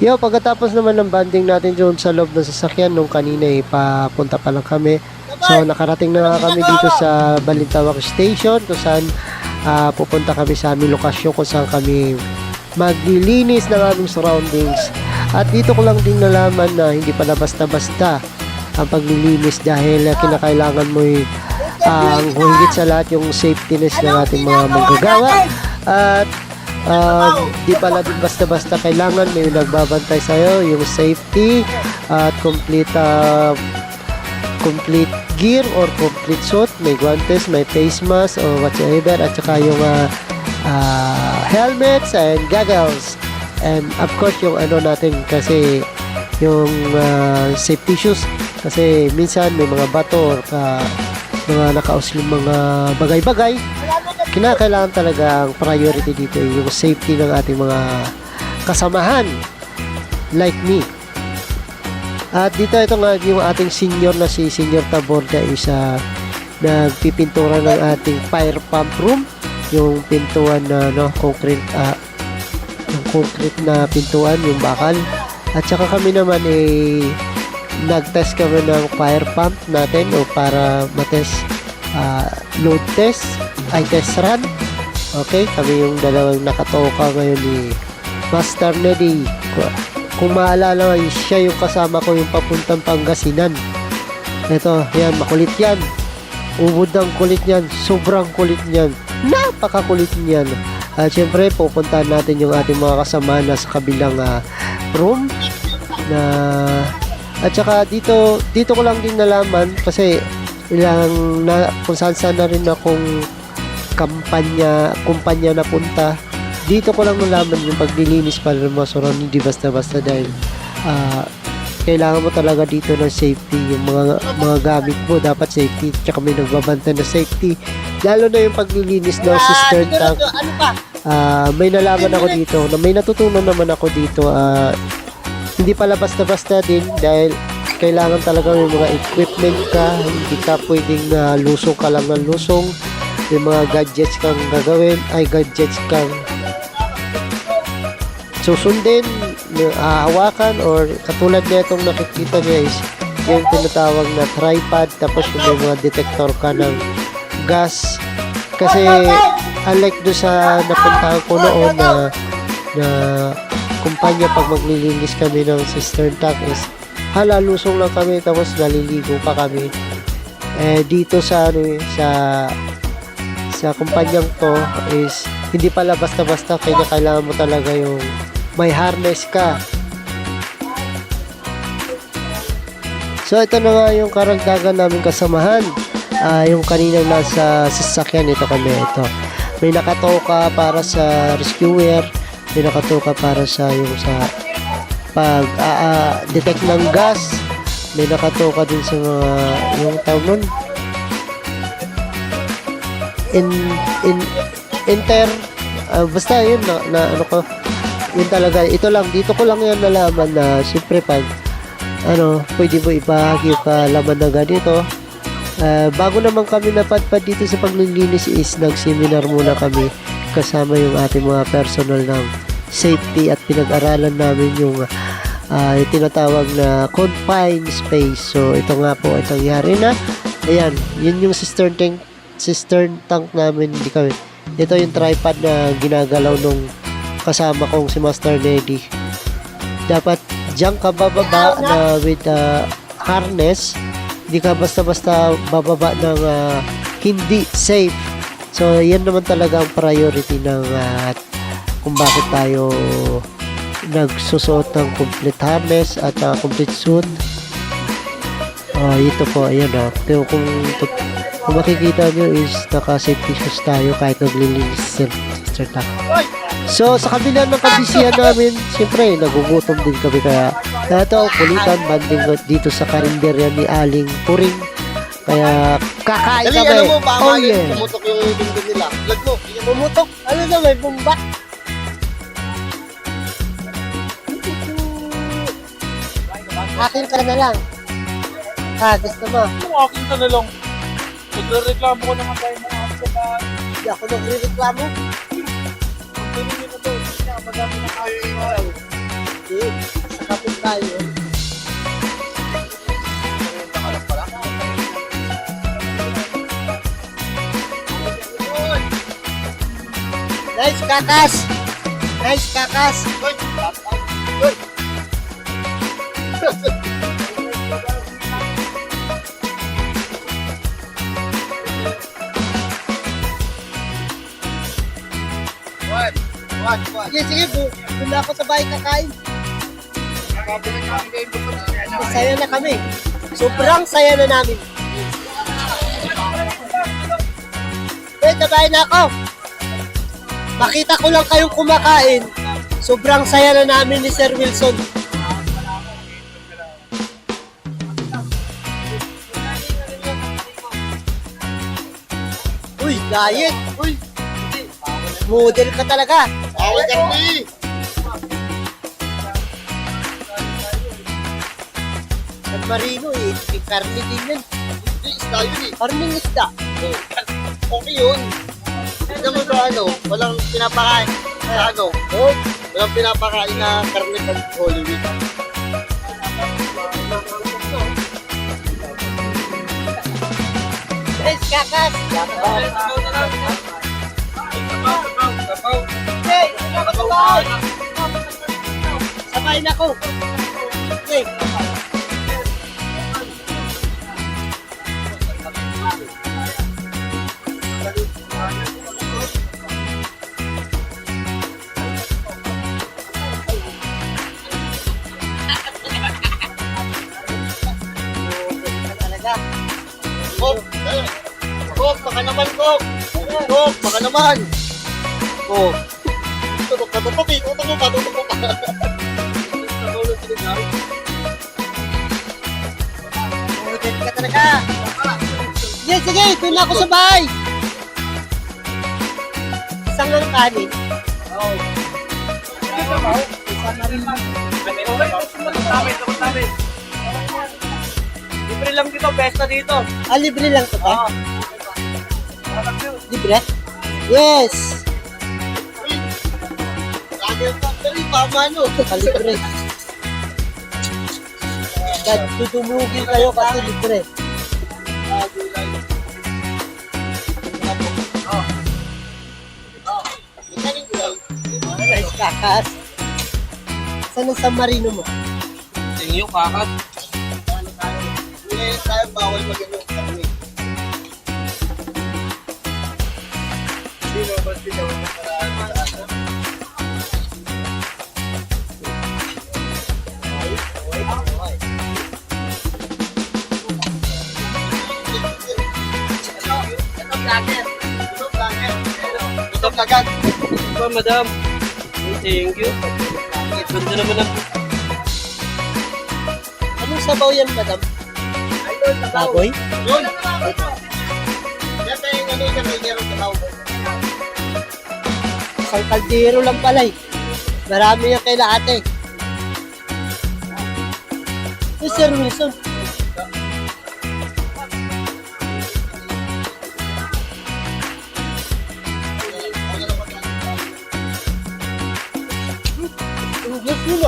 Yo, pagkatapos naman ng banding natin doon sa loob ng sasakyan nung kanina eh, papunta pa lang kami. So, nakarating na kami dito sa Balintawak Station kung saan ah, pupunta kami sa aming lokasyon kung saan kami maglilinis ng aming surroundings. At dito ko lang din nalaman na hindi pala basta-basta ang paglilinis dahil ah, kinakailangan mo eh, ang higit sa lahat yung safetyness ng ating mga manggagawa at um, di pala din basta-basta kailangan may nagbabantay sa'yo yung safety at complete uh, complete gear or complete suit. May guantes, may face mask or whatsoever. At saka yung uh, uh, helmets and goggles. And of course yung ano natin kasi yung uh, safety shoes. Kasi minsan may mga bato or uh, mga nakausling mga bagay-bagay kinakailangan talaga ang priority dito yung safety ng ating mga kasamahan like me. At dito ito nga yung ating senior na si Senior Taborda is uh, nagpipintura ng ating fire pump room. Yung pintuan na no concrete ah, yung concrete na pintuan yung bakal. At saka kami naman eh nag-test kami ng fire pump natin o para matest ah, load test ay test run okay kami yung dalawang nakatoka ngayon ni Master Neddy. Kung maalala nga, siya yung kasama ko yung papuntang Pangasinan. Ito yan makulit yan. Ubod ang kulit niyan sobrang kulit niyan napakakulit niyan. At syempre pupuntahan natin yung ating mga kasama na sa kabilang ah, room na at saka dito dito ko lang din nalaman kasi ilang na, kung saan saan na rin akong kampanya kumpanya na punta. Dito ko lang nalaman yung paglilinis pala ng mga surrounding di basta basta dahil ah, kailangan mo talaga dito ng safety. Yung mga mga gamit mo dapat safety. Tsaka may nagbabanta na safety. Lalo na yung paglilinis ng cistern tank. Ano pa? Ah, may nalaman ako dito na may natutunan naman ako dito. Ah, hindi pala basta-basta din dahil kailangan talaga may mga equipment ka. Hindi ka pwedeng ah, lusong ka lang ng lusong may mga gadgets kang gagawin ay gadgets kang susundin hahawakan or katulad na itong nakikita guys yung tinatawag na tripod tapos may mga detector ka ng gas. Kasi unlike do sa napuntahan ko noon na na kumpanya pag maglilinis kami ng cistern tank is hala lusong lang kami tapos naliligo pa kami. Eh dito sa ano eh, sa sa kumpanyang to is hindi pala basta-basta kaya kailangan mo talaga yung may harness ka So ito na nga yung karagdagan namin kasamahan. Ah, yung kaninang nasa sasakyan ito kami ito. May nakatoka para sa rescuer, may nakatoka para sa yung sa pag ah, ah, detect ng gas, may nakatoka din sa mga yung tawag nun in in inter ah, basta yun na, na ano ko yun talaga ito lang dito ko lang yan nalaman na siyempre pag ano, pwede mo ibahagi yung kalaman na ganito. Ah, bago naman kami napadpad dito sa paglilinis is nag-seminar muna kami kasama yung ating mga personal ng safety at pinag-aralan namin yung ah, yung tinatawag na confined space. So, ito nga po, ito nangyari na. Ayan, yun yung cistern tank, cistern tank namin. Hindi kami. Ito yung tripod na ginagalaw nung kasama kong si Master Neddy. Dapat diyan ka bababa na with uh, harness hindi ka basta-basta bababa ng uh, hindi safe so yan naman talaga ang priority ng uh, kung bakit tayo nagsusuot ng complete harness at uh, complete suit Ah, ito po ayan ah pero kung, kung makikita nyo is naka safety shoes tayo kahit naglilinis sa sister tank So, sa kabila ng kabisihan namin, siyempre, nagugutom din kami kaya ito, kulitan, banding dito sa karinderya ni Aling Puring. Kaya, kakain Dali, kami. alam mo, oh, yeah. pumutok yung tingin nila. Lag mo. Pumutok. Ano na, may bumba. Akin ka na lang. Ha, gusto mo? Kung akin ka na lang. Nagre-reklamo ko naman tayo mga aso na Hindi ako nagre-reklamo. pinili na to. Na madami na tayo yung araw. Eh, Sa kapit tayo. Nice kakas! Nice kakas! One. One. One. Sige, sige, bu bula ako sa bahay kakain. Masaya na kami. Sobrang saya na namin. Eh, tabay na ako. Makita ko lang kayong kumakain. Sobrang saya na namin ni Sir Wilson. Uy, diet. Uy, model ka talaga. Away kami. San Marino eh, may karne din yan. Hindi, isda yun eh. Karning isda. Okay yun. Hindi mo ano, walang pinapakain. Sa ano, Oh, walang pinapakain na karne pag Holy Week. Guys, kakas! Hey, sabay! Sabay na ko! Kok, eh. Kok, baka naman, Kok. Kok, baka naman. Kok. Tutok na tutok eh. Pa, tutok mo pa. Natulog sila. Model ka talaga. Sige, sige, doon na ako sa bahay. Isang ang kanin. Libre lang dito, besta dito. Ah, libre lang to ba? Oo. Libre? Yes! Tama no. Ah, libre. Dad, tutulugin kayo kasi libre. Nice kakas. Saan ang San Marino mo? Tingyo, kakat. Hindi tayo bawal mag-ano Vlogger. Ito, madam. Thank you. Ganda naman ang Anong sabaw yan, madam? Baboy? Yun. Yan yung ano yung may meron sa tao. Isang kaldero lang pala eh. Marami yan kay ate. Eh, Sir Wilson. Ubus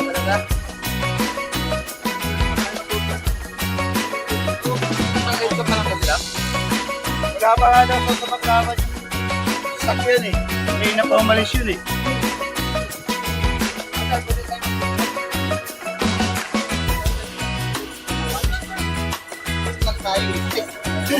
mo na. Bakit ka pala kabila? Wala pa nga daw sa paglaban yung sakyan eh. May na pa umalis yun eh.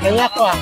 เนื้อกว่าง